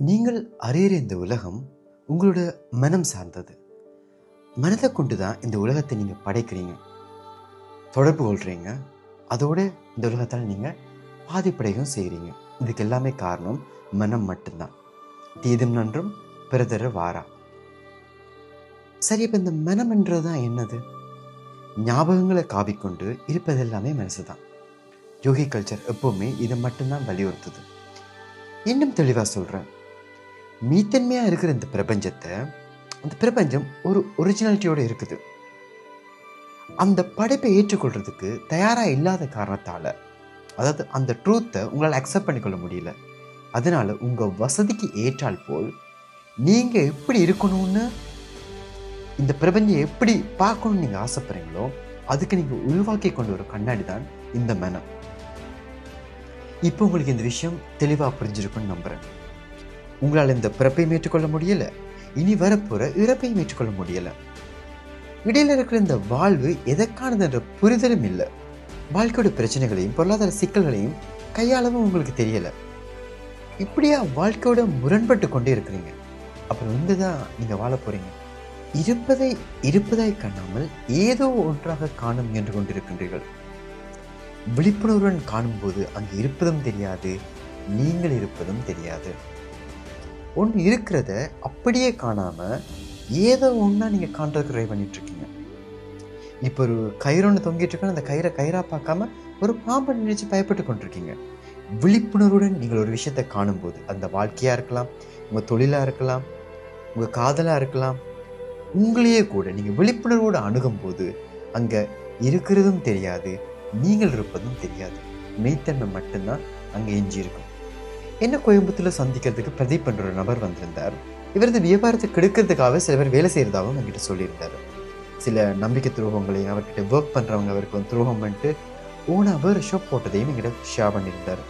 நீங்கள் அறியிற இந்த உலகம் உங்களோட மனம் சார்ந்தது. மனதை கொண்டு தான் இந்த உலகத்தை நீங்கள் படைக்கிறீங்க. தொடர்பு கொள்கிறீங்க அதோட இந்த உலகத்தால் நீங்கள் பாதிப்படையும் செய்கிறீங்க இதுக்கு எல்லாமே காரணம் மனம் மட்டும்தான். தீதும் நன்றும் பிறதர வாரா. சரி இப்போ இந்த மனம்ன்றது தான் என்னது? ஞாபகங்களை காவிக்கொண்டு இருப்பது எல்லாமே மனசு தான் யோகி கல்ச்சர் எப்போவுமே இதை மட்டும்தான் வலியுறுத்துது. இன்னும் தெளிவாக சொல்கிறேன் மீத்தன்மையாக இருக்கிற இந்த பிரபஞ்சத்தை அந்த பிரபஞ்சம் ஒரு ஒரிஜினாலிட்டியோடு இருக்குது. அந்த படைப்பை ஏற்றுக்கொள்கிறதுக்கு தயாராக இல்லாத காரணத்தால் அதாவது அந்த ட்ரூத்தை உங்களால் அக்செப்ட் பண்ணிக்கொள்ள முடியல. அதனால் உங்கள் வசதிக்கு ஏற்றால் போல் நீங்கள் எப்படி இருக்கணும்னு இந்த பிரபஞ்சம் எப்படி பார்க்கணும்னு நீங்கள் ஆசைப்படுறீங்களோ அதுக்கு நீங்கள் உருவாக்கி கொண்ட ஒரு கண்ணாடி தான் இந்த மனம். இப்போ உங்களுக்கு இந்த விஷயம் தெளிவாக புரிஞ்சிருக்குன்னு நம்புகிறேன் உங்களால் இந்த பிறப்பையும் ஏற்றுக்கொள்ள முடியலை. இனி வரப்போகிற இறப்பையும் ஏற்றுக்கொள்ள முடியலை. இடையில இருக்கிற இந்த வாழ்வு எதற்கானது என்ற புரிதலும் இல்லை. வாழ்க்கையோட பிரச்சனைகளையும் பொருளாதார சிக்கல்களையும் கையாளவும் உங்களுக்கு தெரியலை. இப்படியா வாழ்க்கையோட முரண்பட்டு கொண்டே இருக்கிறீங்க? அப்புறம் வந்து தான் நீங்கள் வாழ போகிறீங்க இருப்பதை இருப்பதாய் காணாமல் ஏதோ ஒன்றாக காண முயன்று கொண்டிருக்கின்றீர்கள். விழிப்புணர்வுடன் காணும்போது அங்கு இருப்பதும் தெரியாது நீங்கள் இருப்பதும் தெரியாது. ஒன்று இருக்கிறத அப்படியே காணாமல் ஏதோ ஒன்றா நீங்கள் காண்றதுக்கு ட்ரை பண்ணிகிட்ருக்கீங்க இப்போ ஒரு கயிறு ஒன்று தொங்கிட்டு அந்த கயிறை கயிறாக பார்க்காம ஒரு பாம்பை நினைச்சு பயப்பட்டு கொண்டிருக்கீங்க. விழிப்புணர்வுடன் நீங்கள் ஒரு விஷயத்தை காணும்போது அந்த வாழ்க்கையாக இருக்கலாம் உங்கள் தொழிலாக இருக்கலாம் உங்கள் காதலாக இருக்கலாம் உங்களையே கூட நீங்கள் விழிப்புணர்வோடு அணுகும்போது அங்கே இருக்கிறதும் தெரியாது நீங்கள் இருப்பதும் தெரியாது. மெய்த்தன்மை மட்டும்தான் அங்கே எஞ்சியிருக்கும். என்ன கோயம்புத்தூரில் சந்திக்கிறதுக்கு பிரதீப் என்ற ஒரு நபர் வந்திருந்தார். இவரது வியாபாரத்தை கெடுக்கிறதுக்காக சில பேர் வேலை செய்கிறதாகவும் என்கிட்ட சொல்லியிருந்தார். சில நம்பிக்கை துரோகங்களையும் அவர்கிட்ட ஒர்க் பண்ணுறவங்க அவருக்கு வந்து துரோகம் பண்ணிட்டு ஓனாக வேறு ஷாப் போட்டதையும் என்கிட்ட ஷேர் பண்ணியிருந்தார்.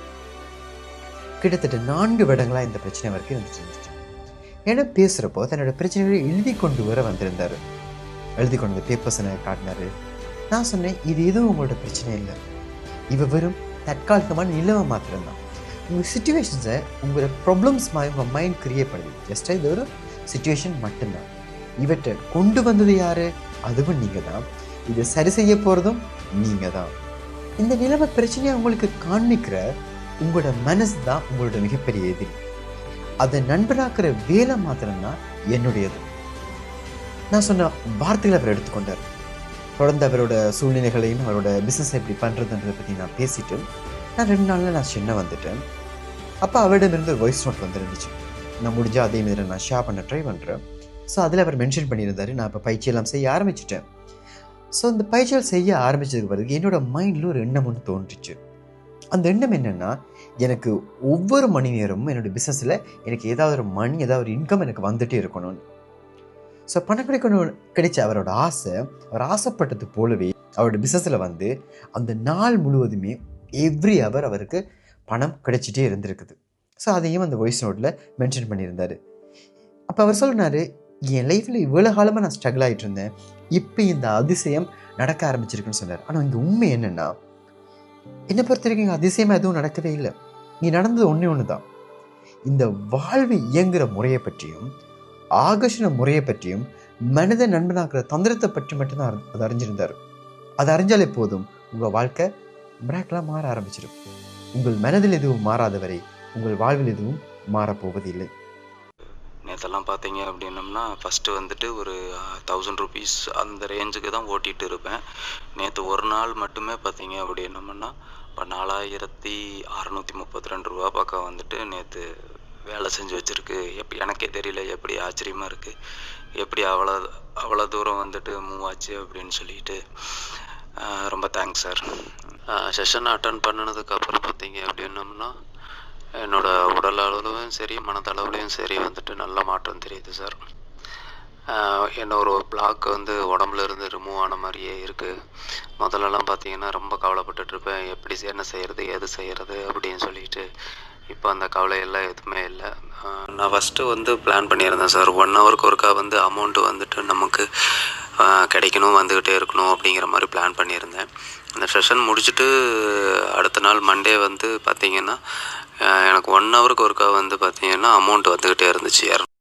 கிட்டத்தட்ட நான்கு வருடங்களாக இந்த பிரச்சனை அவருக்கு இருந்துட்டு இருந்துச்சு. ஏன்னா பேசுகிறப்போ தன்னோட பிரச்சனைகளை எழுதி கொண்டு வர வந்திருந்தார். எழுதி கொண்டு வந்து பேப்பர்ஸ் எனக்கு காட்டினாரு. நான் சொன்னேன் இது எதுவும் உங்களோட பிரச்சனை இல்லை. இவ வெறும் தற்காலிகமான நிலவை மாத்திரம்தான். உங்கள் சுச்சுவேஷன்ஸை உங்களோட ப்ராப்ளம்ஸ் மாதிரி உங்கள் மைண்ட் கிரியேட் பண்ணுது. ஜஸ்ட்டாக இது ஒரு சுச்சுவேஷன் மட்டும்தான். இவற்றை கொண்டு வந்தது யார்? அதுவும் நீங்கள் தான் இதை சரி செய்ய போகிறதும் நீங்கள் தான் இந்த நிலைமை பிரச்சனையை உங்களுக்கு காண்பிக்கிற உங்களோட மனசு தான் உங்களோட மிகப்பெரிய எதிரி. அதை நண்பனாக்குற வேலை மாத்திரம்தான் என்னுடையது. நான் சொன்ன வார்த்தைகளை அவர் எடுத்துக்கொண்டார். தொடர்ந்து அவரோட சூழ்நிலைகளையும் அவரோட பிஸ்னஸ் எப்படி பண்ணுறதுன்றதை பற்றி நான் பேசிட்டு நான் ரெண்டு நாளில் நான் சின்ன வந்துட்டேன். அப்போ அவரிடமிருந்து ஒரு வாய்ஸ் நோட் வந்துருந்துச்சு. நான் முடிஞ்சால் அதே மாதிரி நான் ஷேர் பண்ண ட்ரை பண்ணுறேன் ஸோ அதில் அவர் மென்ஷன் பண்ணியிருந்தார். நான் இப்போ பயிற்சியெல்லாம் செய்ய ஆரம்பிச்சிட்டேன். ஸோ இந்த பயிற்சிகள் செய்ய ஆரம்பித்ததுக்கு பிறகு என்னோடய மைண்டில் ஒரு எண்ணம் ஒன்று தோன்றுச்சு. அந்த எண்ணம் என்னென்னா எனக்கு ஒவ்வொரு மணி நேரமும் என்னோட பிஸ்னஸில் எனக்கு ஏதாவது ஒரு மணி ஏதாவது ஒரு இன்கம் எனக்கு வந்துகிட்டே இருக்கணும்னு. ஸோ பணம் கிடைக்கணும் கிடைச்ச அவரோட ஆசை அவர் ஆசைப்பட்டது போலவே அவரோட பிஸ்னஸில் வந்து அந்த நாள் முழுவதுமே எவ்ரி ஹவர் அவருக்கு பணம் கிடைச்சிட்டே இருந்திருக்குது. ஸோ அதையும் அந்த வாய்ஸ் நோட்டில் மென்ஷன் பண்ணியிருந்தார். அப்போ அவர் சொல்லினார் என் லைஃப்பில் இவ்வளோ காலமாக நான் ஸ்ட்ரகிள் ஆகிட்டு இருந்தேன். இப்போ இந்த அதிசயம் நடக்க ஆரம்பிச்சிருக்குன்னு சொன்னார். ஆனால் இங்கே உண்மை என்னென்னா என்னை பொறுத்த வரைக்கும் இங்கே அதிசயமாக எதுவும் நடக்கவே இல்லை. நீ நடந்தது ஒன்றே ஒன்று தான் இந்த வாழ்வு இயங்குகிற முறையை பற்றியும் ஆகர்ஷண முறையை பற்றியும் மனித நண்பனாக்குற தந்திரத்தை பற்றி மட்டும்தான் அது அறிஞ்சிருந்தார். அது அறிஞ்சாலே போதும் உங்கள் வாழ்க்கை பிராக்லாம் மாற ஆரம்பிச்சிடும். உங்கள் மனதில் எதுவும் மாறாத வரை உங்கள் வாழ்வில் எதுவும் மாறப்போவதில்லை. நேற்றெல்லாம் பார்த்தீங்க அப்படின்னம்னா ஃபஸ்ட்டு வந்துட்டு ஒரு தௌசண்ட் ருபீஸ் அந்த ரேஞ்சுக்கு தான் ஓட்டிகிட்டு இருப்பேன். நேற்று ஒரு நாள் மட்டுமே பார்த்தீங்க அப்படின்னம்னா இப்போ நாலாயிரத்தி அறநூற்றி முப்பத்தி ரெண்டு ரூபா பக்கம் வந்துட்டு நேற்று வேலை செஞ்சு வச்சுருக்கு. எப் எனக்கே தெரியல எப்படி ஆச்சரியமாக இருக்குது எப்படி அவ்வளோ அவ்வளோ தூரம் வந்துட்டு மூவ் ஆச்சு அப்படின்னு சொல்லிட்டு. ரொம்ப தேங்க்ஸ் சார் செஷன் அட்டன் பண்ணினதுக்கப்புறம் பார்த்தீங்க அப்படின்னம்னா என்னோட உடல் அளவுலையும் சரி மனதளவுலையும் சரி வந்துட்டு நல்ல மாற்றம் தெரியுது சார் என்னோட ஒரு பிளாக் வந்து உடம்புல இருந்து ரிமூவ் ஆன மாதிரியே இருக்குது முதல்லலாம் பார்த்தீங்கன்னா ரொம்ப கவலைப்பட்டுட்ருப்பேன் எப்படி என்ன செய்கிறது எது செய்கிறது அப்படின்னு சொல்லிட்டு இப்போ அந்த கவலையெல்லாம் எதுவுமே இல்லை. நான் ஃபஸ்ட்டு வந்து பிளான் பண்ணியிருந்தேன் சார் ஒன் ஹவருக்கு ஒருக்கா வந்து அமௌண்ட்டு வந்துட்டு நமக்கு கிடைக்கணும் வந்துக்கிட்டே இருக்கணும் அப்படிங்கிற மாதிரி பிளான் பண்ணியிருந்தேன். அந்த செஷன் முடிச்சுட்டு அடுத்த நாள் மண்டே வந்து பார்த்திங்கன்னா எனக்கு ஒன் ஹவருக்கு ஒருக்கா வந்து பார்த்திங்கன்னா அமௌண்ட் வந்துக்கிட்டே இருந்துச்சு.